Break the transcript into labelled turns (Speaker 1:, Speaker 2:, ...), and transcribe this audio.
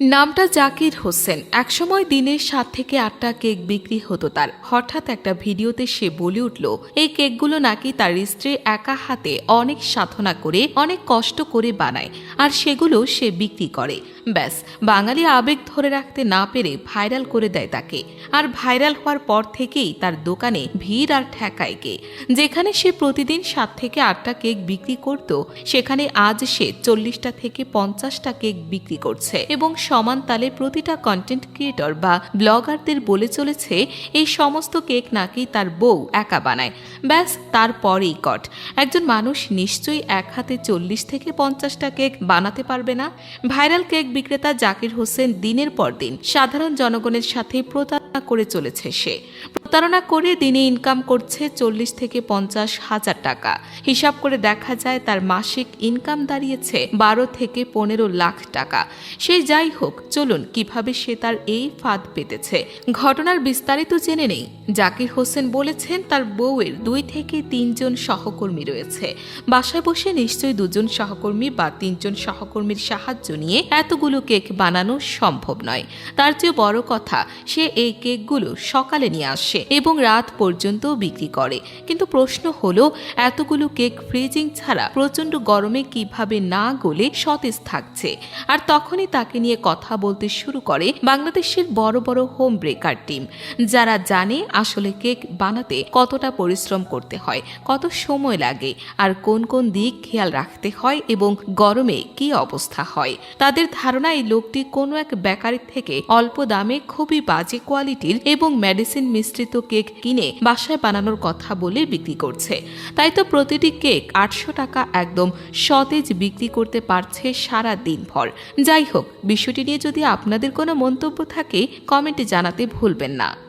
Speaker 1: নামটা জাকির হোসেন। একসময় দিনে সাত থেকে আটটা কেক বিক্রি হতো তার। হঠাৎ একটা ভিডিওতে সে বলে উঠল, এই কেকগুলো নাকি তার স্ত্রী একা হাতে অনেক সাধনা করে, অনেক কষ্ট করে বানায়, আর সেগুলো সে বিক্রি করে। ব্যাস, বাঙালি আবেগ ধরে রাখতে না পেরে ভাইরাল করে দেয় তাকে। আর ভাইরাল হওয়ার পর থেকেই তার দোকানে ভিড় আর ঠেকায় কে। যেখানে সে প্রতিদিন সাত থেকে আটটা কেক বিক্রি করত, সেখানে আজ সে চল্লিশটা থেকে পঞ্চাশটা কেক বিক্রি করছে। এবং সমান তালে প্রতিটা কন্টেন্ট ক্রিয়েটর বা ব্লগারদের বলে চলেছে, এই সমস্ত কেক নাকি তার বউ একা বানায়। ব্যাস, তারপরেই কট একজন মানুষ নিশ্চয়ই এক হাতে চল্লিশ থেকে পঞ্চাশটা কেক বানাতে পারবে না। ভাইরাল কেক বিক্রেতা জাকির হোসেন দিনের পর দিন সাধারণ জনগণের সাথে প্রতারণা করে চলেছে সে। প্রতারণা করে দিনে ইনকাম করছে চল্লিশ থেকে পঞ্চাশ হাজার টাকা। হিসাব করে দেখা যায় তার মাসিক ইনকাম দাঁড়িয়েছে বারো থেকে পনেরো লাখ টাকা। সে যাই হোক, চলুন কীভাবে সে তার এই ফাঁদ পেতেছে। ঘটনার বিস্তারিত জেনে নেই। জাকির হোসেন বলেছেন, তার বউয়ের দুই থেকে তিনজন সহকর্মী রয়েছে। বাসায় বসে নিশ্চয়ই দুজন সহকর্মী বা তিনজন সহকর্মীর সাহায্য নিয়ে এতগুলো কেক বানানো সম্ভব নয়। তার চেয়ে বড় কথা, সে এই কেকগুলো সকালে নিয়ে আসে এবং রাত পর্যন্ত বিক্রি করে। কিন্তু প্রশ্ন হলো, এতগুলো কেক ফ্রিজিং ছাড়া প্রচণ্ড গরমে কীভাবে না গলে সতেজ থাকছে? আর তখনই তাকে নিয়ে কথা বলতে শুরু করে বাংলাদেশের বড় বড় হোম ব্রেকার টিম যারা জানে আসলে কেক বানাতে কতটা পরিশ্রম করতে হয়, কত সময় লাগে, আর কোন কোন দিক খেয়াল রাখতে হয় এবং গরমে কি অবস্থা হয়। তাদের ধারণা, এই লোকটি কোনো এক বেকারি থেকে অল্প দামে খুবই বাজে কোয়ালিটির এবং মেডিসিন মিশ্রিত কেক কিনে বাসায় বানানোর কথা বলে বিক্রি করছে। তাই তো প্রতিটি কেক আটশো টাকা একদম সতেজ বিক্রি করতে পারছে সারা দিন ভর যাই হোক, বিষয়টি নিয়ে যদি আপনাদের কোনো মন্তব্য থাকে, কমেন্টে জানাতে ভুলবেন না।